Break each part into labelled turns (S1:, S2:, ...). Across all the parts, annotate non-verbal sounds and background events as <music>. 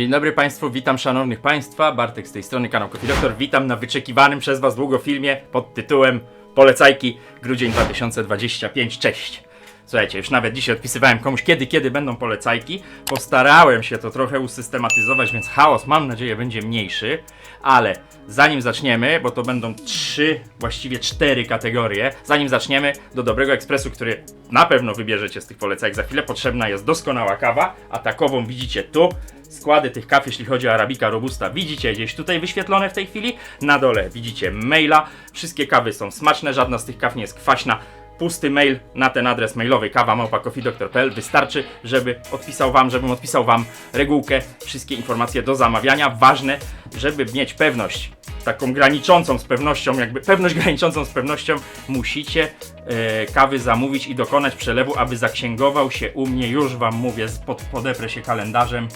S1: Dzień dobry Państwu, witam szanownych Państwa, Bartek z tej strony, kanał Coffee Doctor. Witam na wyczekiwanym przez Was długo filmie pod tytułem Polecajki grudzień 2025. Cześć! Słuchajcie, już nawet dzisiaj odpisywałem komuś kiedy, kiedy będą polecajki. Postarałem się to trochę usystematyzować, więc chaos mam nadzieję będzie mniejszy. Ale zanim zaczniemy, bo to będą trzy, właściwie cztery kategorie, zanim zaczniemy do dobrego ekspresu, który na pewno wybierzecie z tych polecajek za chwilę, potrzebna jest doskonała kawa, a takową widzicie tu. Składy tych kaw, jeśli chodzi o Arabika Robusta, widzicie gdzieś tutaj wyświetlone w tej chwili. Na dole widzicie maila. Wszystkie kawy są smaczne, żadna z tych kaw nie jest kwaśna pusty mail na ten adres mailowy kawamałpa.coffeedoctor.pl wystarczy, żeby odpisał wam, żebym odpisał wam regułkę, wszystkie informacje do zamawiania. Ważne, żeby mieć pewność, taką graniczącą z pewnością, jakby pewność <laughs> graniczącą z pewnością, musicie e, kawy zamówić i dokonać przelewu, aby zaksięgował się u mnie, już wam mówię, pod, podeprę się kalendarzem.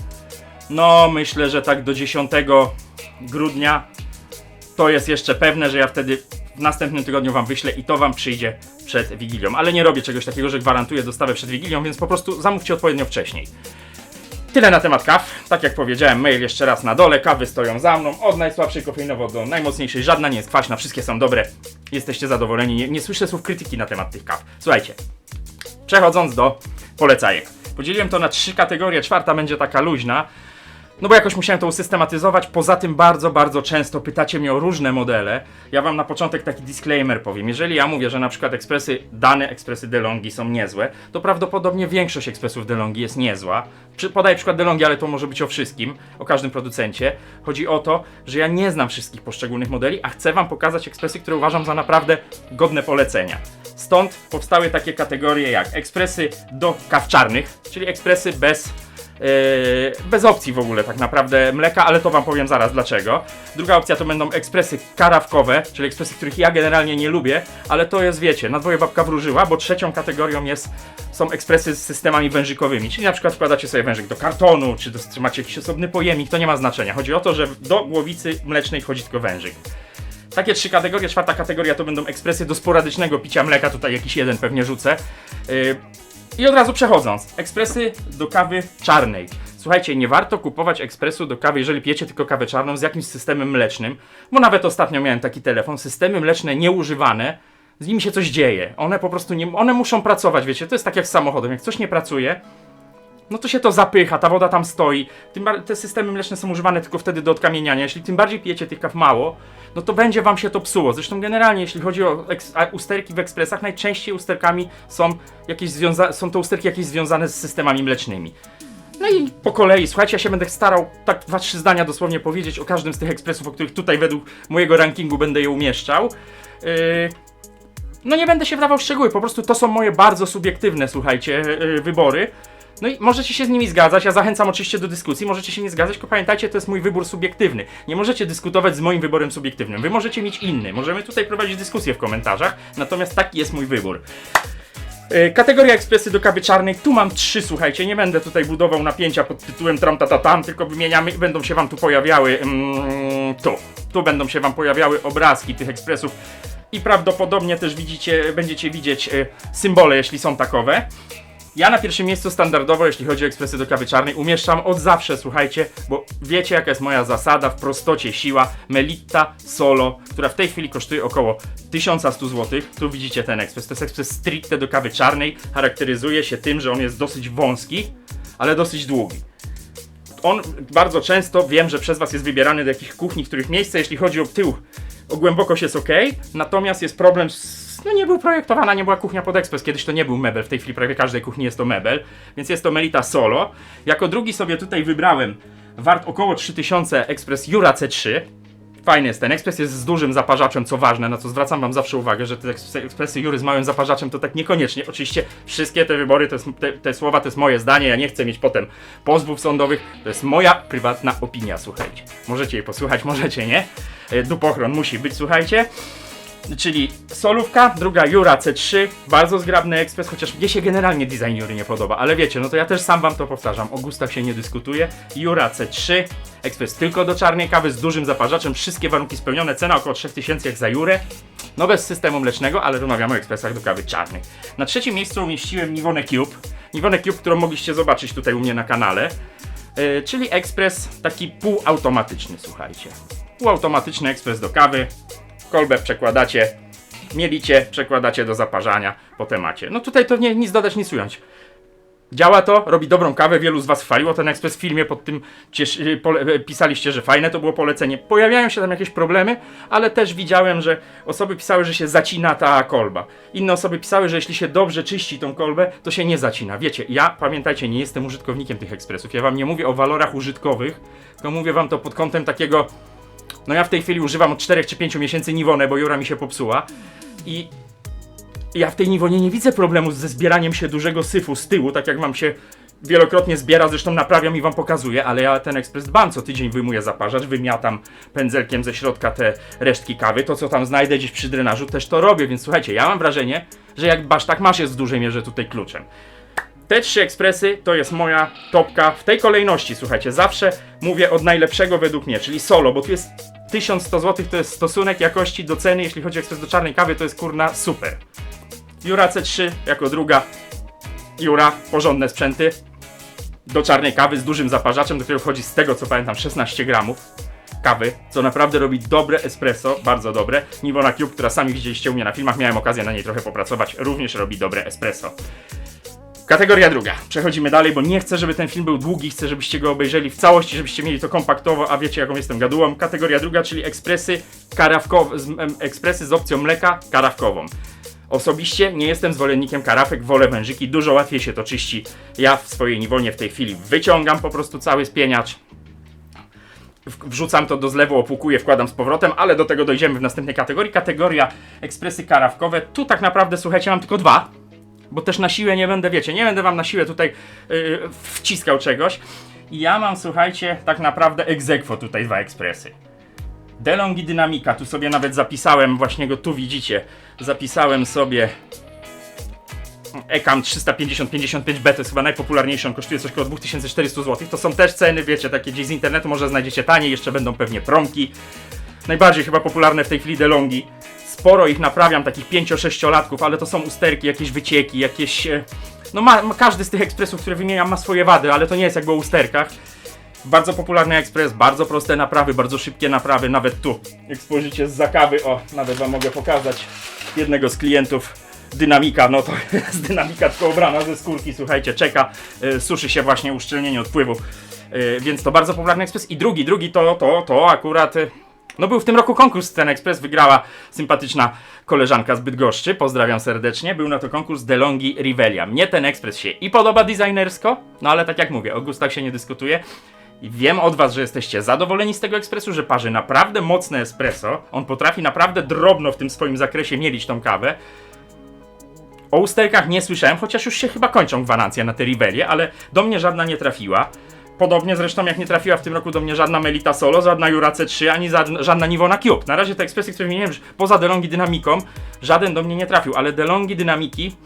S1: No, myślę, że tak do 10 grudnia to jest jeszcze pewne, że ja wtedy w następnym tygodniu wam wyślę i to wam przyjdzie przed Wigilią. Ale nie robię czegoś takiego, że gwarantuję dostawę przed Wigilią, więc po prostu zamówcie odpowiednio wcześniej. Tyle na temat kaw. Tak jak powiedziałem, mail jeszcze raz na dole. Kawy stoją za mną. Od najsłabszej kofeinowo do najmocniejszej. Żadna nie jest kwaśna, wszystkie są dobre. Jesteście zadowoleni. Nie, nie słyszę słów krytyki na temat tych kaw. Słuchajcie, przechodząc do polecajek. Podzieliłem to na trzy kategorie. Czwarta będzie taka luźna. No bo jakoś musiałem to usystematyzować. Poza tym bardzo, bardzo często pytacie mnie o różne modele. Ja wam na początek taki disclaimer powiem. Jeżeli ja mówię, że na przykład ekspresy, dane ekspresy DeLonghi są niezłe, to prawdopodobnie większość ekspresów DeLonghi jest niezła. Podaję przykład DeLonghi, ale to może być o wszystkim, o każdym producencie. Chodzi o to, że ja nie znam wszystkich poszczególnych modeli, a chcę wam pokazać ekspresy, które uważam za naprawdę godne polecenia. Stąd powstały takie kategorie jak ekspresy do kaw czarnych, czyli ekspresy bez bez opcji w ogóle tak naprawdę mleka, ale to wam powiem zaraz dlaczego. Druga opcja to będą ekspresy karawkowe, czyli ekspresy, których ja generalnie nie lubię, ale to jest, wiecie, na dwoje babka wróżyła, bo trzecią kategorią jest, są ekspresy z systemami wężykowymi, czyli na przykład wkładacie sobie wężyk do kartonu, czy, do, macie jakiś osobny pojemnik, to nie ma znaczenia. Chodzi o to, że do głowicy mlecznej wchodzi tylko wężyk. Takie trzy kategorie. Czwarta kategoria to będą ekspresy do sporadycznego picia mleka. Tutaj jakiś jeden pewnie rzucę. Yy, i od razu przechodząc, ekspresy do kawy czarnej. Słuchajcie, nie warto kupować ekspresu do kawy, jeżeli pijecie tylko kawę czarną z jakimś systemem mlecznym, bo nawet ostatnio miałem taki telefon, systemy mleczne nieużywane, z nimi się coś dzieje. One po prostu nie, one muszą pracować, wiecie, to jest tak jak z samochodem, jak coś nie pracuje, no to się to zapycha, ta woda tam stoi. Te systemy mleczne są używane tylko wtedy do odkamieniania. Jeśli tym bardziej pijecie tych kaw mało, no to będzie wam się to psuło. Zresztą generalnie, jeśli chodzi o usterki w ekspresach, najczęściej usterkami są jakieś są to usterki jakieś związane z systemami mlecznymi. No i po kolei, słuchajcie, ja się będę starał tak dwa, trzy zdania dosłownie powiedzieć o każdym z tych ekspresów, o których tutaj według mojego rankingu będę je umieszczał. Yy, no nie będę się wdawał w szczegóły, po prostu to są moje bardzo subiektywne, słuchajcie, yy, wybory. No i możecie się z nimi zgadzać, ja zachęcam oczywiście do dyskusji, możecie się nie zgadzać, tylko pamiętajcie, to jest mój wybór subiektywny. Nie możecie dyskutować z moim wyborem subiektywnym, wy możecie mieć inny, możemy tutaj prowadzić dyskusję w komentarzach, natomiast taki jest mój wybór. Yy, Kategoria ekspresy do kawy czarnej, tu mam trzy, słuchajcie, nie będę tutaj budował napięcia pod tytułem tram ta, ta tam, tylko wymieniamy i będą się wam tu pojawiały, mm, tu, tu będą się wam pojawiały obrazki tych ekspresów i prawdopodobnie też widzicie, będziecie widzieć yy, symbole, jeśli są takowe. Ja na pierwszym miejscu standardowo, jeśli chodzi o ekspresy do kawy czarnej, umieszczam od zawsze, słuchajcie, bo wiecie jaka jest moja zasada, w prostocie siła, Melitta Solo, która w tej chwili kosztuje około 1100 zł. Tu widzicie ten ekspres, to jest ekspres stricte do kawy czarnej, charakteryzuje się tym, że on jest dosyć wąski, ale dosyć długi. On bardzo często, wiem, że przez Was jest wybierany do jakichś kuchni, których miejsce, jeśli chodzi o tył, o głębokość jest ok, natomiast jest problem z no nie był projektowana, nie była kuchnia pod ekspres. Kiedyś to nie był mebel, w tej chwili prawie każdej kuchni jest to mebel, więc jest to Melita Solo. Jako drugi sobie tutaj wybrałem wart około 3000 ekspres Jura C3. Fajny jest ten ekspres, jest z dużym zaparzaczem, co ważne, na co zwracam wam zawsze uwagę, że te eks- ekspresy Jury z małym zaparzaczem to tak niekoniecznie. Oczywiście wszystkie te wybory, te, te słowa to jest moje zdanie, ja nie chcę mieć potem pozwów sądowych, to jest moja prywatna opinia, słuchajcie. Możecie jej posłuchać, możecie nie. E, Dupochron musi być, słuchajcie. Czyli solówka, druga Jura C3, bardzo zgrabny ekspres, chociaż mnie się generalnie design Jury nie podoba, ale wiecie, no to ja też sam wam to powtarzam, o gustach się nie dyskutuje. Jura C3, ekspres tylko do czarnej kawy z dużym zaparzaczem, wszystkie warunki spełnione, cena około 3000 jak za Jurę. No bez systemu mlecznego, ale rozmawiamy o ekspresach do kawy czarnej. Na trzecim miejscu umieściłem Nivone Cube. Nivone Cube, którą mogliście zobaczyć tutaj u mnie na kanale. Yy, czyli ekspres taki półautomatyczny, słuchajcie. Półautomatyczny ekspres do kawy. Kolbę przekładacie, mielicie, przekładacie do zaparzania po temacie. No tutaj to nie, nic dodać, nic ująć. Działa to, robi dobrą kawę, wielu z Was chwaliło ten ekspres w filmie, pod tym ciesz, y, pole, y, pisaliście, że fajne to było polecenie. Pojawiają się tam jakieś problemy, ale też widziałem, że osoby pisały, że się zacina ta kolba. Inne osoby pisały, że jeśli się dobrze czyści tą kolbę, to się nie zacina. Wiecie, ja pamiętajcie, nie jestem użytkownikiem tych ekspresów. Ja Wam nie mówię o walorach użytkowych, tylko mówię Wam to pod kątem takiego. No ja w tej chwili używam od 4 czy 5 miesięcy Niwonę, bo Jura mi się popsuła. I ja w tej Niwonie nie widzę problemu ze zbieraniem się dużego syfu z tyłu, tak jak wam się wielokrotnie zbiera, zresztą naprawiam i wam pokazuję, ale ja ten ekspres dbam, co tydzień wyjmuję zaparzacz, wymiatam pędzelkiem ze środka te resztki kawy, to co tam znajdę gdzieś przy drenażu też to robię, więc słuchajcie, ja mam wrażenie, że jak basz tak masz jest w dużej mierze tutaj kluczem. Te trzy ekspresy to jest moja topka w tej kolejności, słuchajcie, zawsze mówię od najlepszego według mnie, czyli solo, bo tu jest 1100 zł, to jest stosunek jakości do ceny, jeśli chodzi o ekspres do czarnej kawy, to jest kurna super. Jura C3 jako druga. Jura, porządne sprzęty. Do czarnej kawy z dużym zaparzaczem, do którego wchodzi z tego co pamiętam 16 gramów kawy, co naprawdę robi dobre espresso, bardzo dobre. Niwona Cube, która sami widzieliście u mnie na filmach, miałem okazję na niej trochę popracować, również robi dobre espresso. Kategoria druga. Przechodzimy dalej, bo nie chcę, żeby ten film był długi, chcę, żebyście go obejrzeli w całości, żebyście mieli to kompaktowo, a wiecie jaką jestem gadułą. Kategoria druga, czyli ekspresy karawkowe, z, em, ekspresy z opcją mleka karawkową. Osobiście nie jestem zwolennikiem karafek, wolę wężyki, dużo łatwiej się to czyści. Ja w swojej niwonie w tej chwili wyciągam po prostu cały spieniacz, wrzucam to do zlewu, opłukuję, wkładam z powrotem, ale do tego dojdziemy w następnej kategorii. Kategoria ekspresy karawkowe. Tu tak naprawdę, słuchajcie, mam tylko dwa, bo też na siłę nie będę, wiecie, nie będę wam na siłę tutaj yy, wciskał czegoś. I ja mam, słuchajcie, tak naprawdę egzekwo tutaj dwa ekspresy. DeLonghi Dynamika, tu sobie nawet zapisałem, właśnie go tu widzicie, zapisałem sobie Ekam 350-55B, to jest chyba najpopularniejszy, on kosztuje coś około 2400 zł. To są też ceny, wiecie, takie gdzieś z internetu, może znajdziecie taniej, jeszcze będą pewnie promki. Najbardziej chyba popularne w tej chwili DeLonghi. Sporo ich naprawiam, takich 5-6 latków, ale to są usterki, jakieś wycieki, jakieś... e, No ma, ma, każdy z tych ekspresów, które wymieniam ma swoje wady, ale to nie jest jakby o usterkach. Bardzo popularny ekspres, bardzo proste naprawy, bardzo szybkie naprawy, nawet tu. Jak spojrzycie z zakawy, o, nawet wam mogę pokazać jednego z klientów dynamika, no to <laughs> jest dynamika tylko ubrana ze skórki, słuchajcie, czeka, y, suszy się właśnie uszczelnienie odpływu, y, więc to bardzo popularny ekspres. I drugi, drugi to, to, to akurat, no był w tym roku konkurs ten ekspres, wygrała sympatyczna koleżanka z Bydgoszczy, pozdrawiam serdecznie, był na to konkurs DeLonghi Rivelia. Mnie ten ekspres się i podoba designersko, no ale tak jak mówię, o gustach się nie dyskutuje. I wiem od Was, że jesteście zadowoleni z tego ekspresu, że parzy naprawdę mocne espresso. On potrafi naprawdę drobno w tym swoim zakresie mielić tą kawę. O usterkach nie słyszałem, chociaż już się chyba kończą gwarancje na te Rivelie, ale do mnie żadna nie trafiła. Podobnie zresztą jak nie trafiła w tym roku do mnie żadna Melita Solo, żadna Jura C3, ani żadna, Nivona Cube. Na razie te ekspresy, które wymieniłem, poza DeLonghi Dynamiką, żaden do mnie nie trafił, ale DeLonghi Dynamiki,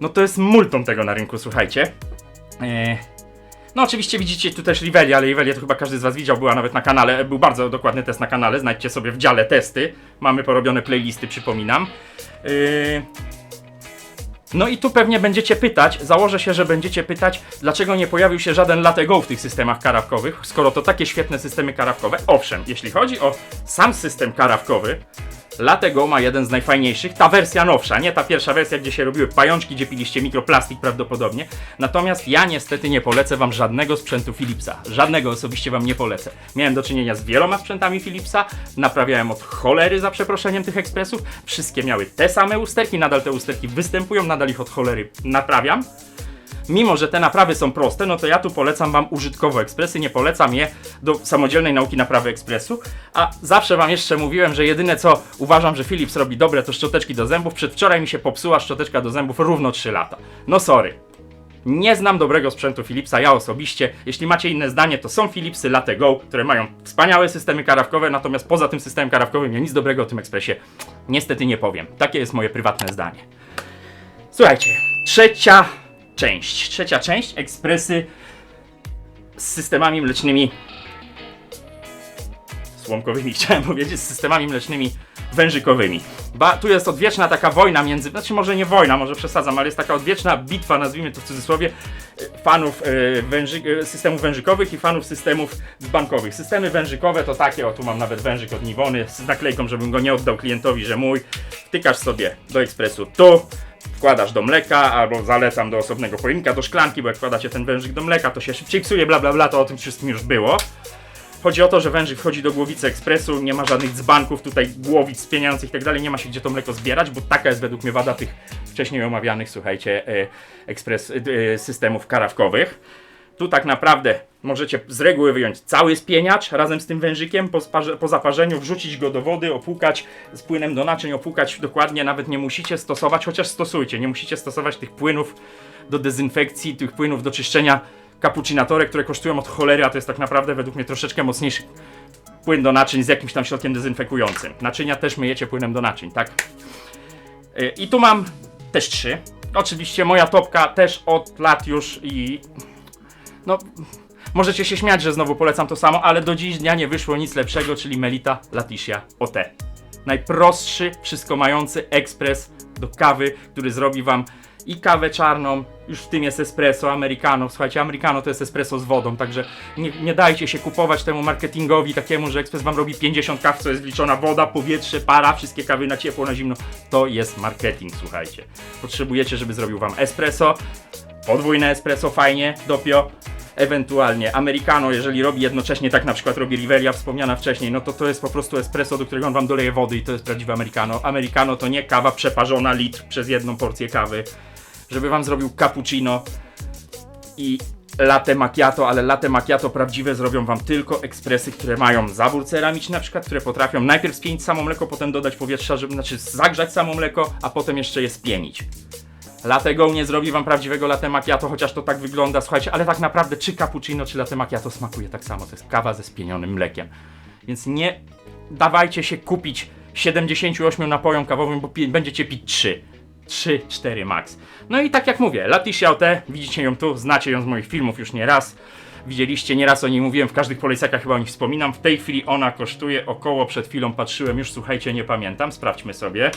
S1: no to jest multum tego na rynku, słuchajcie. Eee, no oczywiście widzicie tu też Rivelia, ale Rivelia to chyba każdy z was widział, była nawet na kanale, był bardzo dokładny test na kanale, znajdźcie sobie w dziale testy, mamy porobione playlisty, przypominam. Yy... No i tu pewnie będziecie pytać, założę się, że będziecie pytać, dlaczego nie pojawił się żaden Latte Go w tych systemach karawkowych, skoro to takie świetne systemy karawkowe. Owszem, jeśli chodzi o sam system karawkowy, Latte Go ma jeden z najfajniejszych, ta wersja nowsza, nie ta pierwsza wersja, gdzie się robiły pajączki, gdzie piliście mikroplastik prawdopodobnie. Natomiast ja niestety nie polecę wam żadnego sprzętu Philipsa. Żadnego osobiście wam nie polecę. Miałem do czynienia z wieloma sprzętami Philipsa, naprawiałem od cholery za przeproszeniem tych ekspresów. Wszystkie miały te same usterki, nadal te usterki występują, nadal ich od cholery naprawiam. Mimo, że te naprawy są proste, no to ja tu polecam Wam użytkowo ekspresy, nie polecam je do samodzielnej nauki naprawy ekspresu. A zawsze Wam jeszcze mówiłem, że jedyne co uważam, że Philips robi dobre, to szczoteczki do zębów. Przedwczoraj mi się popsuła szczoteczka do zębów równo 3 lata. No sorry. Nie znam dobrego sprzętu Philipsa, ja osobiście. Jeśli macie inne zdanie, to są Philipsy Latte Go, które mają wspaniałe systemy karawkowe, natomiast poza tym systemem karawkowym ja nic dobrego o tym ekspresie niestety nie powiem. Takie jest moje prywatne zdanie. Słuchajcie, trzecia część. Trzecia część ekspresy z systemami mlecznymi. słomkowymi, <laughs> chciałem powiedzieć, z systemami mlecznymi wężykowymi. Ba, tu jest odwieczna taka wojna między, znaczy może nie wojna, może przesadzam, ale jest taka odwieczna bitwa, nazwijmy to w cudzysłowie, e, fanów e, węży, e, systemów wężykowych i fanów systemów bankowych. Systemy wężykowe to takie, o tu mam nawet wężyk od Niwony z naklejką, żebym go nie oddał klientowi, że mój. Wtykasz sobie do ekspresu tu, wkładasz do mleka, albo zalecam do osobnego pojemnika, do szklanki, bo jak wkładacie ten wężyk do mleka, to się szybciej psuje, bla bla bla, to o tym wszystkim już było. Chodzi o to, że wężyk wchodzi do głowicy ekspresu, nie ma żadnych dzbanków tutaj, głowic spieniających i tak dalej, nie ma się gdzie to mleko zbierać, bo taka jest według mnie wada tych wcześniej omawianych, słuchajcie, e, ekspres e, systemów karawkowych. Tu tak naprawdę możecie z reguły wyjąć cały spieniacz razem z tym wężykiem, po, po zaparzeniu wrzucić go do wody, opłukać z płynem do naczyń, opłukać dokładnie, nawet nie musicie stosować, chociaż stosujcie, nie musicie stosować tych płynów do dezynfekcji, tych płynów do czyszczenia kapucinatorek, które kosztują od cholery, a to jest tak naprawdę według mnie troszeczkę mocniejszy płyn do naczyń z jakimś tam środkiem dezynfekującym. Naczynia też myjecie płynem do naczyń, tak? Yy, I tu mam też trzy. Oczywiście moja topka też od lat już i no, możecie się śmiać, że znowu polecam to samo, ale do dziś dnia nie wyszło nic lepszego, czyli Melita Latisia OT. Najprostszy, wszystko mający ekspres do kawy, który zrobi wam i kawę czarną, już w tym jest espresso, americano. Słuchajcie, americano to jest espresso z wodą, także nie, nie dajcie się kupować temu marketingowi takiemu, że ekspres wam robi 50 kaw, co jest wliczona woda, powietrze, para, wszystkie kawy na ciepło, na zimno. To jest marketing, słuchajcie. Potrzebujecie, żeby zrobił wam espresso, podwójne espresso fajnie, dopio, ewentualnie americano, jeżeli robi jednocześnie, tak na przykład robi Rivelia wspomniana wcześniej, no to to jest po prostu espresso, do którego on wam doleje wody i to jest prawdziwe americano. Americano to nie kawa przeparzona litr przez jedną porcję kawy, żeby wam zrobił cappuccino i latte macchiato, ale latte macchiato prawdziwe zrobią wam tylko ekspresy, które mają zabór ceramiczny na przykład, które potrafią najpierw spienić samo mleko, potem dodać powietrza, żeby, znaczy zagrzać samo mleko, a potem jeszcze je spienić. Latte nie zrobi wam prawdziwego latte macchiato, chociaż to tak wygląda, słuchajcie, ale tak naprawdę czy cappuccino, czy latte macchiato smakuje tak samo, to jest kawa ze spienionym mlekiem. Więc nie dawajcie się kupić 78 napojom kawowym, bo będziecie pić 3. 3, 4 max. No i tak jak mówię, Laticia OT, widzicie ją tu, znacie ją z moich filmów już nie raz. Widzieliście, nieraz o niej mówiłem, w każdych polecakach chyba o nich wspominam. W tej chwili ona kosztuje około, przed chwilą patrzyłem, już słuchajcie, nie pamiętam, sprawdźmy sobie.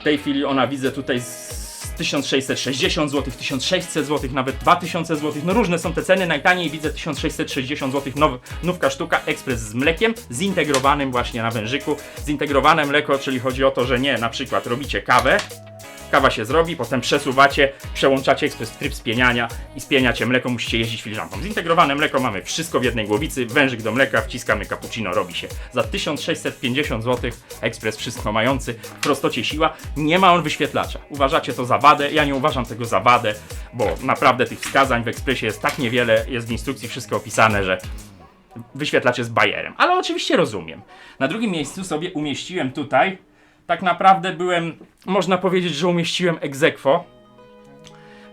S1: W tej chwili ona widzę tutaj z 1660 zł, 1600 zł, nawet 2000 zł. No różne są te ceny. Najtaniej widzę 1660 zł. Now, nówka sztuka, ekspres z mlekiem, zintegrowanym właśnie na wężyku. Zintegrowane mleko, czyli chodzi o to, że nie na przykład robicie kawę, kawa się zrobi, potem przesuwacie, przełączacie ekspres tryb spieniania i spieniacie mleko, musicie jeździć filiżanką. Zintegrowane mleko mamy wszystko w jednej głowicy, wężyk do mleka, wciskamy cappuccino, robi się. Za 1650 zł ekspres wszystko mający, w prostocie siła, nie ma on wyświetlacza. Uważacie to za wadę, ja nie uważam tego za wadę, bo naprawdę tych wskazań w ekspresie jest tak niewiele, jest w instrukcji wszystko opisane, że wyświetlacz jest bajerem. Ale oczywiście rozumiem. Na drugim miejscu sobie umieściłem tutaj, tak naprawdę byłem, można powiedzieć, że umieściłem egzekwo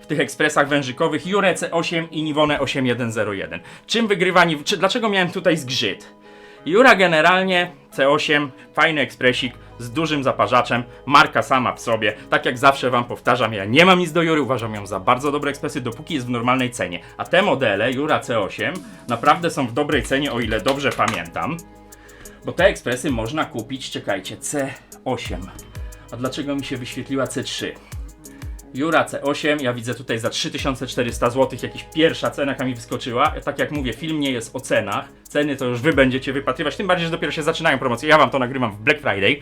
S1: w tych ekspresach wężykowych Jure C8 i Niwone 8101. Czym wygrywa Niw- czy Dlaczego miałem tutaj zgrzyt? Jura generalnie C8, fajny ekspresik z dużym zaparzaczem, marka sama w sobie. Tak jak zawsze wam powtarzam, ja nie mam nic do Jury, uważam ją za bardzo dobre ekspresy, dopóki jest w normalnej cenie. A te modele Jura C8 naprawdę są w dobrej cenie, o ile dobrze pamiętam. Bo te ekspresy można kupić, czekajcie, C8. A dlaczego mi się wyświetliła C3? Jura C8, ja widzę tutaj za 3400 zł, jakaś pierwsza cena, jaka mi wyskoczyła. Tak jak mówię, film nie jest o cenach. Ceny to już wy będziecie wypatrywać, tym bardziej, że dopiero się zaczynają promocje. Ja wam to nagrywam w Black Friday.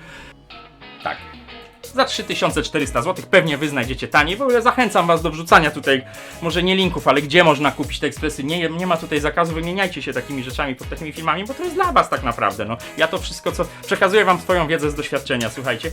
S1: Za 3400 zł pewnie wy znajdziecie taniej. W ogóle zachęcam was do wrzucania tutaj, może nie linków, ale gdzie można kupić te ekspresy. Nie, nie ma tutaj zakazu, wymieniajcie się takimi rzeczami pod takimi filmami, bo to jest dla was tak naprawdę. No. Ja to wszystko, co przekazuję wam swoją wiedzę z doświadczenia, słuchajcie.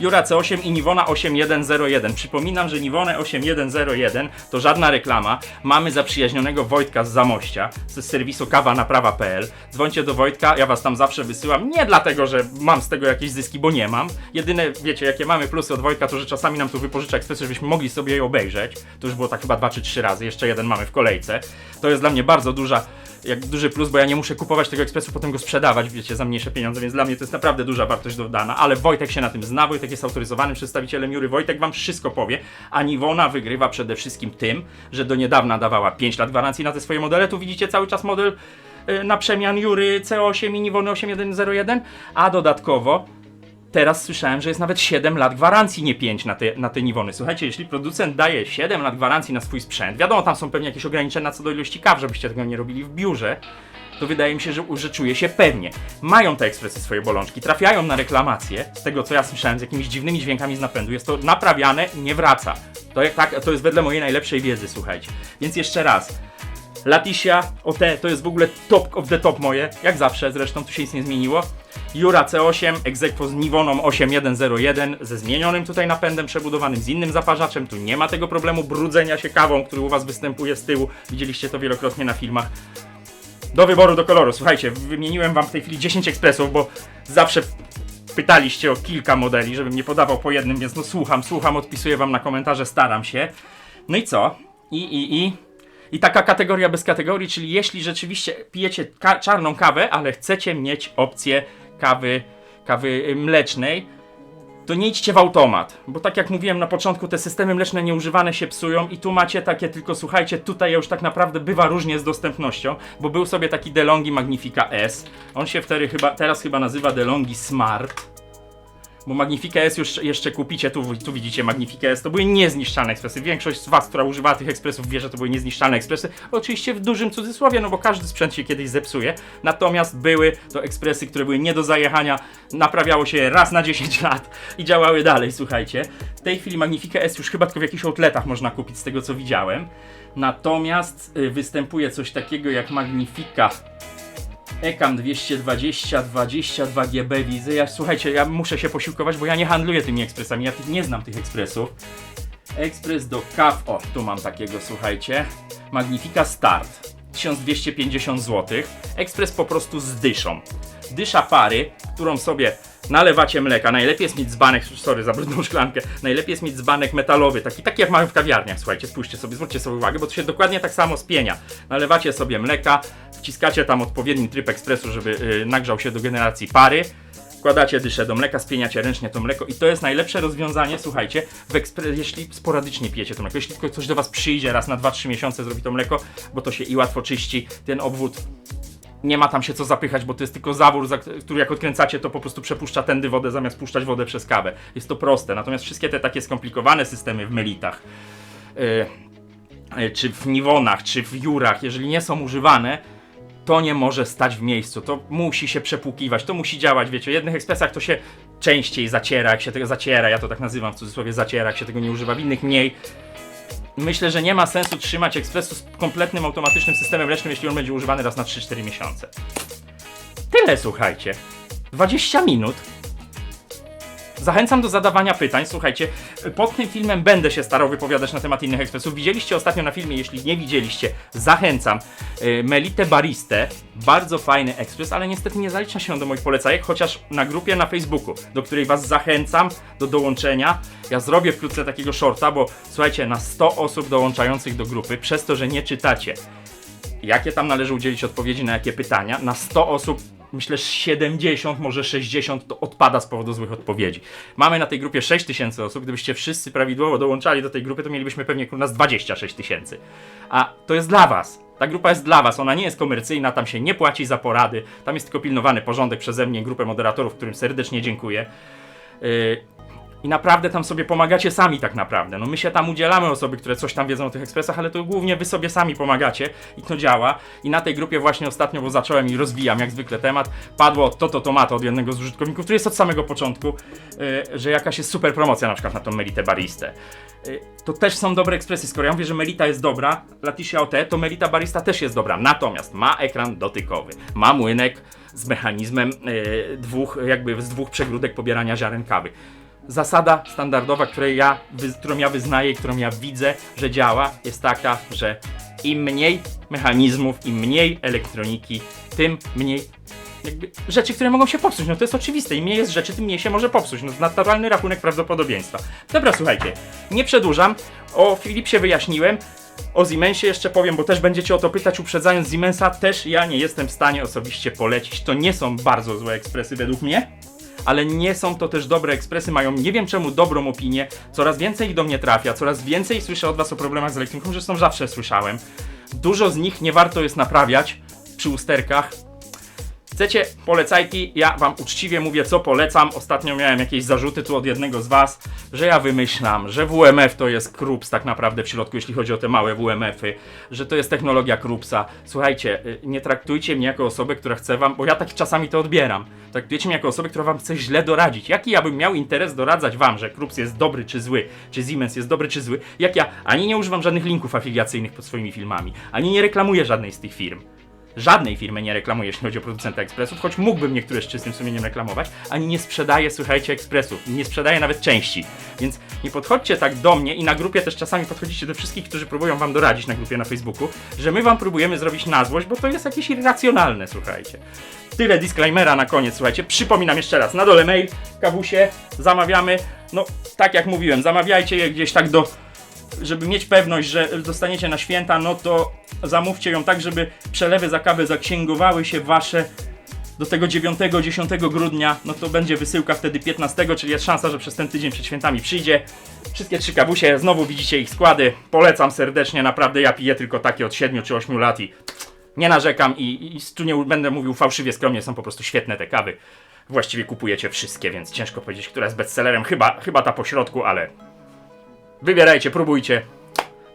S1: Jura C8 i Niwona 8101. Przypominam, że Niwone 8101 to żadna reklama. Mamy zaprzyjaźnionego Wojtka z Zamościa, z serwisu kawanaprawa.pl. Dzwońcie do Wojtka, ja was tam zawsze wysyłam. Nie dlatego, że mam z tego jakieś zyski, bo nie mam. Jedyne, wiecie, jakie mamy plusy od Wojtka, to że czasami nam tu wypożycza ekspresy, żebyśmy mogli sobie je obejrzeć. To już było tak chyba dwa czy trzy razy, jeszcze jeden mamy w kolejce. To jest dla mnie bardzo duża jak duży plus, bo ja nie muszę kupować tego ekspresu, potem go sprzedawać, wiecie, za mniejsze pieniądze, więc dla mnie to jest naprawdę duża wartość dodana, ale Wojtek się na tym zna, Wojtek jest autoryzowanym przedstawicielem Jury, Wojtek wam wszystko powie, a Niwona wygrywa przede wszystkim tym, że do niedawna dawała 5 lat gwarancji na te swoje modele, tu widzicie cały czas model y, na przemian Jury C8 i Niwony 8101, a dodatkowo teraz słyszałem, że jest nawet 7 lat gwarancji, nie 5 na te, na te Niwony. Słuchajcie, jeśli producent daje 7 lat gwarancji na swój sprzęt, wiadomo, tam są pewnie jakieś ograniczenia co do ilości kaw, żebyście tego nie robili w biurze, to wydaje mi się, że, że czuje się pewnie. Mają te ekspresy swoje bolączki, trafiają na reklamacje, z tego co ja słyszałem, z jakimiś dziwnymi dźwiękami z napędu, jest to naprawiane, nie wraca. To, jak, tak, to jest wedle mojej najlepszej wiedzy, słuchajcie. Więc jeszcze raz, Laticia OT to jest w ogóle top of the top moje, jak zawsze, zresztą tu się nic nie zmieniło. Jura C8, egzekwo z Niwoną 8101 ze zmienionym tutaj napędem przebudowanym, z innym zaparzaczem, tu nie ma tego problemu brudzenia się kawą, który u Was występuje z tyłu, widzieliście to wielokrotnie na filmach. Do wyboru, do koloru, słuchajcie, wymieniłem Wam w tej chwili 10 ekspresów, bo zawsze pytaliście o kilka modeli, żebym nie podawał po jednym, więc no słucham, słucham, odpisuję Wam na komentarze, staram się. No i co? I, i, i... I taka kategoria bez kategorii, czyli jeśli rzeczywiście pijecie ka- czarną kawę, ale chcecie mieć opcję kawy, kawy mlecznej, to nie idźcie w automat, bo tak jak mówiłem na początku, te systemy mleczne nieużywane się psują i tu macie takie, tylko słuchajcie, tutaj już tak naprawdę bywa różnie z dostępnością, bo był sobie taki DeLonghi Magnifica S, on się wtedy chyba, teraz chyba nazywa DeLonghi Smart, bo Magnifica S już jeszcze kupicie, tu, tu widzicie Magnifica S, to były niezniszczalne ekspresy. Większość z Was, która używała tych ekspresów wie, że to były niezniszczalne ekspresy. Oczywiście w dużym cudzysłowie, no bo każdy sprzęt się kiedyś zepsuje. Natomiast były to ekspresy, które były nie do zajechania, naprawiało się raz na 10 lat i działały dalej, słuchajcie. W tej chwili Magnifica S już chyba tylko w jakichś outletach można kupić z tego co widziałem. Natomiast y, występuje coś takiego jak Magnifica EKAM 220, 22 GB widzę. Ja, słuchajcie, ja muszę się posiłkować, bo ja nie handluję tymi ekspresami, ja nie znam tych ekspresów. Ekspres do kaw, o, tu mam takiego, słuchajcie. Magnifica Start, 1250 zł. Ekspres po prostu z dyszą. Dysza pary, którą sobie nalewacie mleka. Najlepiej jest mieć dzbanek, sorry za brudną szklankę. Najlepiej jest mieć dzbanek metalowy, taki, taki jak mamy w kawiarniach, słuchajcie, spójrzcie sobie, zwróćcie sobie uwagę, bo to się dokładnie tak samo spienia. Nalewacie sobie mleka, wciskacie tam odpowiedni tryb ekspresu, żeby yy, nagrzał się do generacji pary. Wkładacie dyszę do mleka, spieniacie ręcznie to mleko i to jest najlepsze rozwiązanie, słuchajcie, jeśli sporadycznie pijecie to mleko, jeśli tylko coś do Was przyjdzie raz na 2-3 miesiące zrobi to mleko, bo to się i łatwo czyści, ten obwód nie ma tam się co zapychać, bo to jest tylko zawór, za, który jak odkręcacie, to po prostu przepuszcza tędy wodę zamiast puszczać wodę przez kawę. Jest to proste. Natomiast wszystkie te takie skomplikowane systemy w melitach, yy, czy w niwonach, czy w jurach, jeżeli nie są używane, to nie może stać w miejscu. To musi się przepłukiwać, to musi działać. Wiecie, w jednych ekspresach to się częściej zaciera, jak się tego zaciera, ja to tak nazywam w cudzysłowie zaciera, jak się tego nie używa, w innych mniej. Myślę, że nie ma sensu trzymać ekspresu z kompletnym automatycznym systemem mlecznym, jeśli on będzie używany raz na 3-4 miesiące. Tyle słuchajcie. 20 minut. Zachęcam do zadawania pytań. Słuchajcie, pod tym filmem będę się starał wypowiadać na temat innych ekspresów. Widzieliście ostatnio na filmie, jeśli nie widzieliście, zachęcam. Yy, Melite Baristę, bardzo fajny ekspres, ale niestety nie zalicza się on do moich polecajek, chociaż na grupie na Facebooku, do której Was zachęcam do dołączenia. Ja zrobię wkrótce takiego shorta, bo słuchajcie, na 100 osób dołączających do grupy, przez to, że nie czytacie, jakie tam należy udzielić odpowiedzi na jakie pytania, na 100 osób myślę, że 70, może 60 to odpada z powodu złych odpowiedzi. Mamy na tej grupie 6 tysięcy osób. Gdybyście wszyscy prawidłowo dołączali do tej grupy, to mielibyśmy pewnie u nas 26 tysięcy. A to jest dla Was. Ta grupa jest dla Was, ona nie jest komercyjna, tam się nie płaci za porady, tam jest tylko pilnowany porządek przeze mnie, grupę moderatorów, którym serdecznie dziękuję. Yy, i naprawdę tam sobie pomagacie sami tak naprawdę. No my się tam udzielamy osoby, które coś tam wiedzą o tych ekspresach, ale to głównie wy sobie sami pomagacie i to działa. I na tej grupie właśnie ostatnio, bo zacząłem i rozwijam jak zwykle temat, padło to, to, tomato od jednego z użytkowników, który jest od samego początku, yy, że jakaś jest super promocja na przykład na tą Melitę Baristę. Yy, to też są dobre ekspresy, skoro ja mówię, że Melita jest dobra, Laticia OT, to Melita Barista też jest dobra. Natomiast ma ekran dotykowy, ma młynek z mechanizmem yy, dwóch, jakby z dwóch przegródek pobierania ziaren kawy zasada standardowa, której ja, którą ja wyznaję którą ja widzę, że działa, jest taka, że im mniej mechanizmów, im mniej elektroniki, tym mniej rzeczy, które mogą się popsuć. No to jest oczywiste. Im mniej jest rzeczy, tym mniej się może popsuć. No naturalny rachunek prawdopodobieństwa. Dobra, słuchajcie, nie przedłużam. O Philipsie wyjaśniłem. O Siemensie jeszcze powiem, bo też będziecie o to pytać, uprzedzając Siemensa, też ja nie jestem w stanie osobiście polecić. To nie są bardzo złe ekspresy według mnie ale nie są to też dobre ekspresy, mają nie wiem czemu dobrą opinię, coraz więcej ich do mnie trafia, coraz więcej słyszę od was o problemach z elektryką, zresztą zawsze słyszałem. Dużo z nich nie warto jest naprawiać, przy usterkach. Chcecie polecajki? Ja wam uczciwie mówię, co polecam. Ostatnio miałem jakieś zarzuty tu od jednego z was, że ja wymyślam, że WMF to jest Krups tak naprawdę w środku, jeśli chodzi o te małe WMF-y, że to jest technologia Krupsa. Słuchajcie, y, nie traktujcie mnie jako osobę, która chce wam, bo ja tak czasami to odbieram. Traktujecie mnie jako osobę, która wam chce źle doradzić. Jaki ja bym miał interes doradzać wam, że Krups jest dobry czy zły, czy Siemens jest dobry czy zły, jak ja ani nie używam żadnych linków afiliacyjnych pod swoimi filmami, ani nie reklamuję żadnej z tych firm żadnej firmy nie reklamuję, jeśli chodzi o producenta ekspresów, choć mógłbym niektóre z czystym sumieniem reklamować, ani nie sprzedaję, słuchajcie, ekspresów, nie sprzedaję nawet części. Więc nie podchodźcie tak do mnie i na grupie też czasami podchodzicie do wszystkich, którzy próbują wam doradzić na grupie na Facebooku, że my wam próbujemy zrobić na złość, bo to jest jakieś irracjonalne, słuchajcie. Tyle disclaimera na koniec, słuchajcie. Przypominam jeszcze raz, na dole mail, kawusie, zamawiamy. No, tak jak mówiłem, zamawiajcie je gdzieś tak do żeby mieć pewność, że dostaniecie na święta, no to zamówcie ją tak, żeby przelewy za kawę zaksięgowały się wasze do tego 9-10 grudnia, no to będzie wysyłka wtedy 15, czyli jest szansa, że przez ten tydzień przed świętami przyjdzie. Wszystkie trzy kawusie, znowu widzicie ich składy. Polecam serdecznie, naprawdę ja piję tylko takie od 7 czy 8 lat i nie narzekam i, i tu nie będę mówił fałszywie skromnie, są po prostu świetne te kawy. Właściwie kupujecie wszystkie, więc ciężko powiedzieć, która jest bestsellerem. Chyba, chyba ta pośrodku, ale Wybierajcie, próbujcie.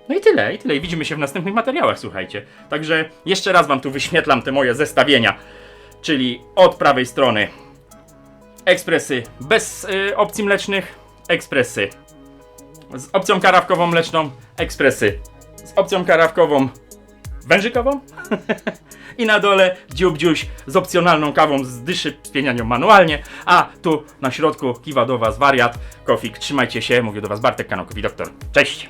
S1: No i tyle, i tyle. I widzimy się w następnych materiałach, słuchajcie. Także jeszcze raz wam tu wyświetlam te moje zestawienia. Czyli od prawej strony ekspresy bez y, opcji mlecznych, ekspresy z opcją karawkową mleczną, ekspresy z opcją karawkową wężykową <laughs> i na dole dziób dziuś z opcjonalną kawą z dyszy spienianią manualnie, a tu na środku kiwa do was wariat, kofik, trzymajcie się, mówię do was Bartek, kanał Kofi Doktor, cześć!